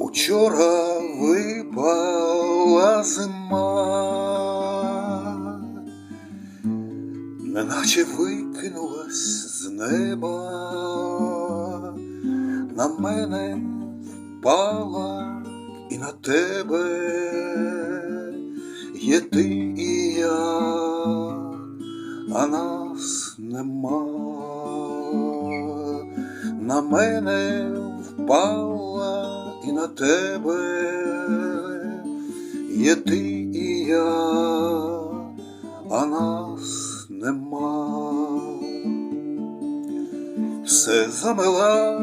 Учора випала зима, неначе викинулась з неба, на мене впала і на тебе є ти і я, а нас нема. На мене впала і на тебе є ти і я, а нас нема. Все замила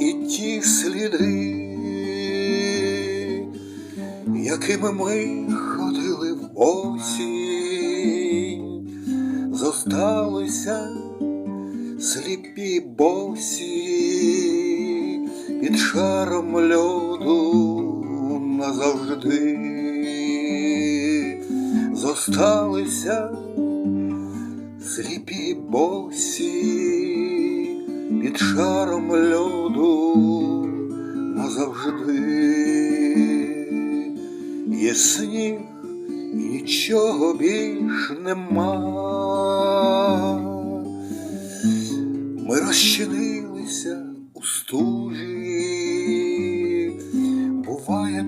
і ті сліди, якими ми ходили в осінь, зосталися сліпі босі під шаром льоду назавжди, зосталися сліпі босі під шаром льоду назавжди. Є сніг і нічого більш нема.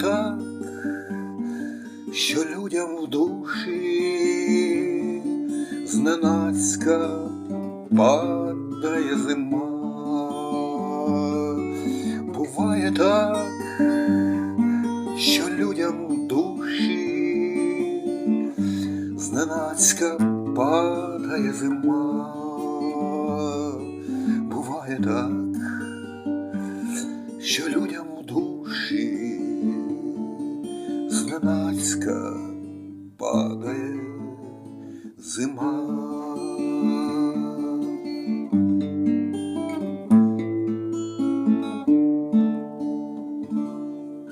Так, що людям в душі зненацька падає зима. Буває так, що людям в душі зненацька падає зима. Буває так, що людям низька падає зима.